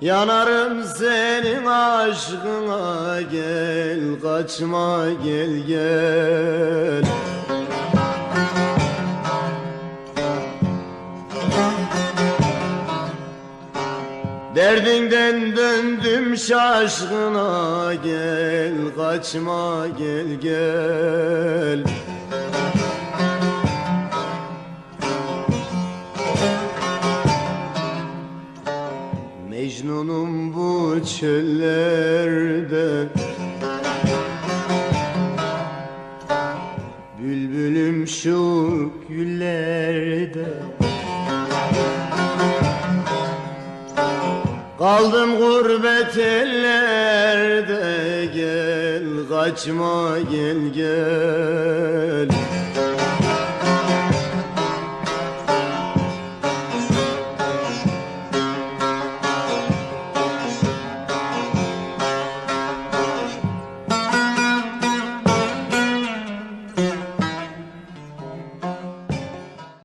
Yanarım senin aşkına gel kaçma gel gel. Derdinden döndüm şaşkına gel kaçma gel gel Mecnunum bu çöllerde. Bülbülüm şu güllerde. Kaldım gurbet ellerde. Gel kaçma gel gel